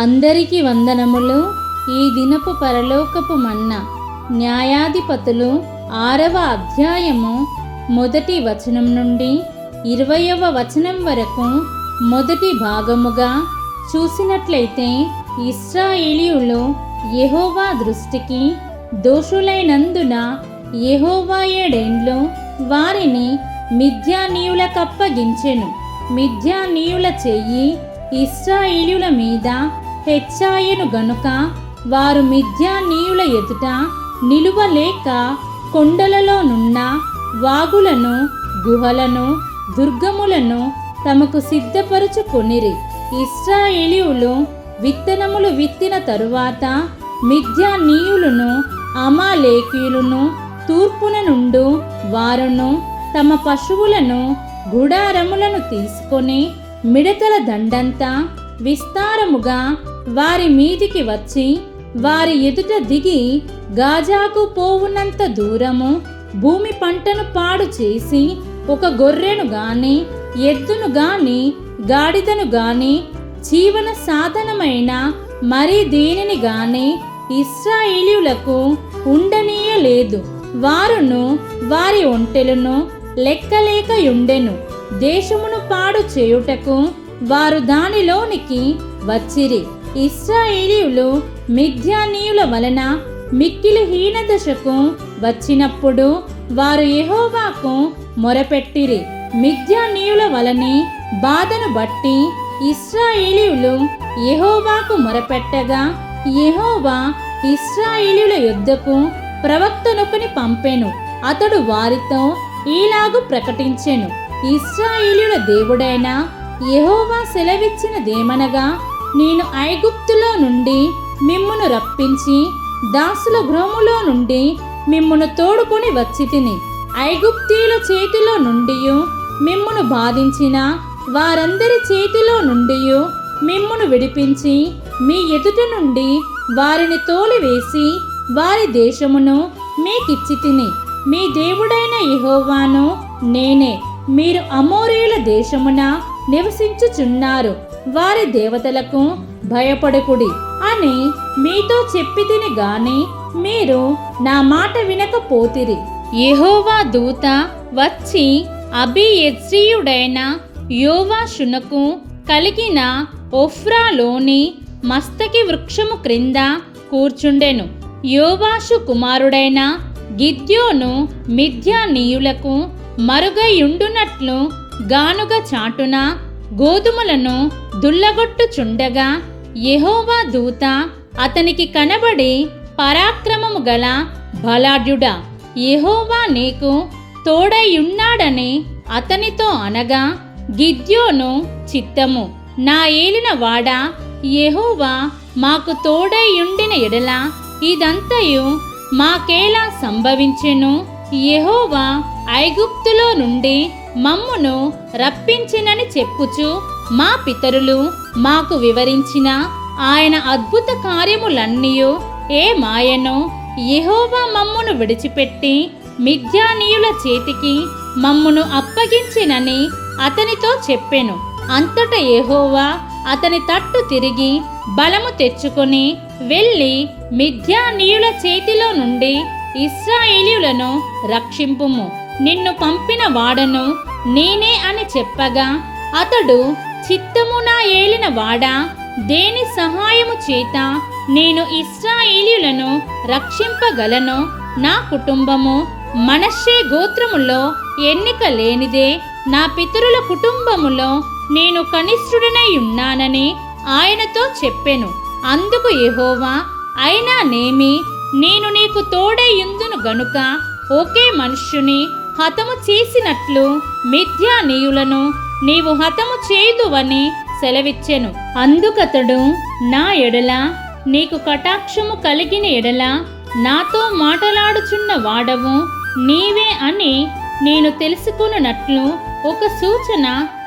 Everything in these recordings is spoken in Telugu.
అందరికీ వందనములు. ఈ దినపు పరలోకపు మన్న న్యాయాధిపతులు ఆరవ అధ్యాయము మొదటి వచనం నుండి ఇరవయవ వచనం వరకు మొదటి భాగముగా చూసినట్లయితే ఇస్రాయేలీయులు యహోవా దృష్టికి దోషులైనందున యెహోవా ఏడేండ్లు వారిని మిథ్యానీయులకప్పగించెను మిథ్యానీయుల చెయ్యి ఇస్రాయేలీయుల మీద హెచ్చాయను గనుక వారు మిథ్యానీయుల ఎదుట నిలువలేక కొండలలోనున్న వాగులను గుహలను దుర్గములను తమకు సిద్ధపరుచుకొనిరి. ఇస్రాయేలీయులు విత్తనములు విత్తిన తరువాత మిథ్యానీయులను అమాలేకీయులను తూర్పున నుండు వారును తమ పశువులను గుడారములను తీసుకొని మిడతల దండంతా విస్తారముగా వారి మీదికి వచ్చి వారి ఎదుట దిగి గాజాకు పోవునంత దూరము భూమి పంటను పాడు చేసి ఒక గొర్రెను గాని ఎద్దును గాని గాడిదను గాని జీవన సాధనమైన మరి దేనిని గాని ఇస్రాయేలీయులకు ఉండనీయలేదు. వారును వారి ఒంటెలను లెక్కలేకయుండెను. దేశమును పాడు చేయుటకు వారు దానిలోనికి వచ్చిరి. ఇస్రాయేలీయులు మిథ్యానీయుల వలన మిక్కిలి హీనదశకు వచ్చినప్పుడు వారు యహోవాకు మొరపెట్టిరి. మిథ్యానీయుల వలనే బాధను బట్టి ఇస్రాయేలీయులు యహోవాకు మొరపెట్టగా యహోవా ఇస్రాయేలీయుల యుద్ధకు ప్రవక్తనొకని పంపెను. అతడు వారితో ఈలాగు ప్రకటించెను. ఇస్రాయేలీయుల దేవుడైన యెహోవా సెలవిచ్చినదేమనగా నేను ఐగుప్తులో నుండి మిమ్మును రప్పించి దాసుల గృహములో నుండి మిమ్మును తోడుకొని వచ్చి తిని ఐగుప్తీయుల చేతిలో నుండి మిమ్మును బాధించిన వారందరి చేతిలో నుండి మిమ్మును విడిపించి మీ ఎదుట నుండి వారిని తోలివేసి వారి దేశమును మీకిచ్చి తిని మీ దేవుడైన యహోవాను నేనే మీరు అమోరేల దేశమున నివసించుచున్నారు. వారి దేవతలకు భయపడకుడి అని మీతో చెప్పి తిని గాని మీరు నా మాట వినకపోతిరి. యెహోవా దూత వచ్చి అభియజ్రీయుడైన యోవాషునకు కలిగిన ఒఫ్రాలోని మస్తకి వృక్షము క్రింద కూర్చుండెను. యోవాషు కుమారుడైన గిద్యోను మిథ్యానీయులకు మరుగయుండునట్లు గానుగ చాటున గోధుమలను దుల్లగొట్టుచుండగా యెహోవా దూత అతనికి కనబడి పరాక్రమము గల బలాఢ్యుడా యెహోవా నీకు తోడైయున్నాడని అతనితో అనగా గిద్యోను చిత్తము. నా ఏలిన వాడ యెహోవా మాకు తోడైయుండిన ఎడల ఇదంతయు మాకేలా సంభవించెను? యెహోవా ఐగుప్తులో నుండి మమ్మును రప్పించినని చెప్పుచు మా పితరులు మాకు వివరించిన ఆయన అద్భుత కార్యములన్నీయు ఏ మాయను? యహోవా మమ్మును విడిచిపెట్టి మిథ్యానీయుల చేతికి మమ్మును అప్పగించినని అతనితో చెప్పెను. అంతట యహోవా అతని తట్టు తిరిగి బలము తెచ్చుకొని వెళ్ళి మిథ్యానీయుల చేతిలో నుండి ఇస్రాయేలీయులను రక్షింపుము. నిన్ను పంపిన వాడను నేనే అని చెప్పగా అతడు చిత్తము నా ఏలిన వాడా దేని సహాయము చేత నేను ఇస్రాయేలీలను రక్షింపగలను? నా కుటుంబము మనషే గోత్రములో ఎన్నిక లేనిదే నా పితరుల కుటుంబములో నేను కనిష్ఠుడనై ఉన్నానని ఆయనతో చెప్పెను. అందుకు యహోవా అయినా నేమి నేను నీకు తోడైయుందును గనుక ఒకే మనుష్యుని హతము చేసినట్లు మిథ్యానీయులను నీవు హతము చేయుదువని సెలవిచ్చెను. అందుకతడు నా ఎడల నీకు కటాక్షము కలిగిన ఎడల నాతో మాటలాడుచున్న వాడవు నీవే అని నేను తెలుసుకున్నట్లు ఒక సూచన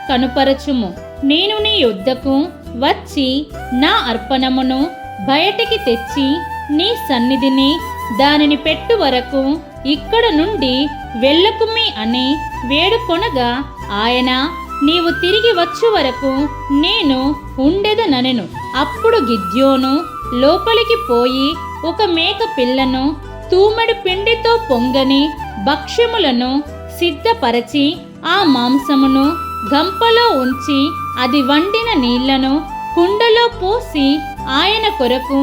కనుపరచుము. నేను నీ యుద్ధకు వచ్చి నా అర్పణమును బయటికి తెచ్చి నీ సన్నిధిని దానిని పెట్టు వరకు ఇక్కడ నుండి వెళ్ళకుమి అని వేడుకొనగా ఆయన నీవు తిరిగి వచ్చు వరకు నేను ఉండెదనెను అప్పుడు గిద్యోను లోపలికి పోయి ఒక మేక పిల్లను తూమెడు పిండితో పొంగని భక్ష్యములను సిద్ధపరచి ఆ మాంసమును గంపలో ఉంచి అది వండిన నీళ్ళను కుండలో పోసి ఆయన కొరకు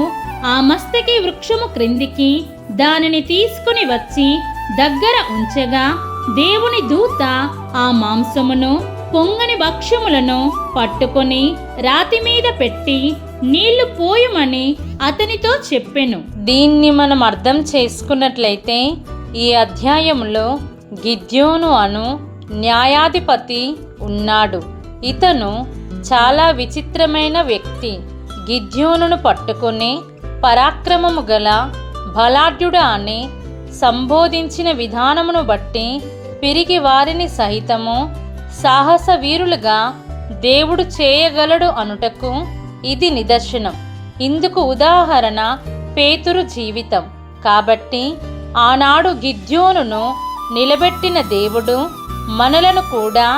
ఆ మస్తకి వృక్షము క్రిందికి దానిని తీసుకుని వచ్చి దగ్గర ఉంచగా దేవుని దూత ఆ మాంసమును పొంగని భక్ష్యములను పట్టుకొని రాతి మీద పెట్టి నీళ్ళు పోయమని అతనితో చెప్పెను. దీన్ని మనం అర్థం చేసుకున్నట్లయితే ఈ అధ్యాయంలో గిద్యోను అను న్యాయాధిపతి ఉన్నాడు. ఇతను చాలా విచిత్రమైన వ్యక్తి. గిద్యోనును పట్టుకుని పరాక్రమము గల బలాఢ్యుడా అని సంబోధించిన విధానమును బట్టి పిరికి వారిని సహితము సాహస వీరులుగా దేవుడు చేయగలడు అనుటకు ఇది నిదర్శనం. ఇందుకు ఉదాహరణ పేతురు జీవితం. కాబట్టి ఆనాడు గిద్యోనును నిలబెట్టిన దేవుడు మనలను కూడా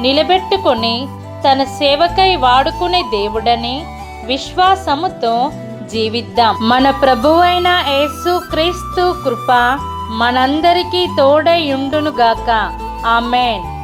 నిలబెట్టుకొని తన సేవకై వాడుకునే దేవుడని విశ్వాసముతో జీవిద్దాం. మన ప్రభువైన యేసు క్రీస్తు కృప మనందరికీ తోడై ఉండునుగాక. ఆమెన్.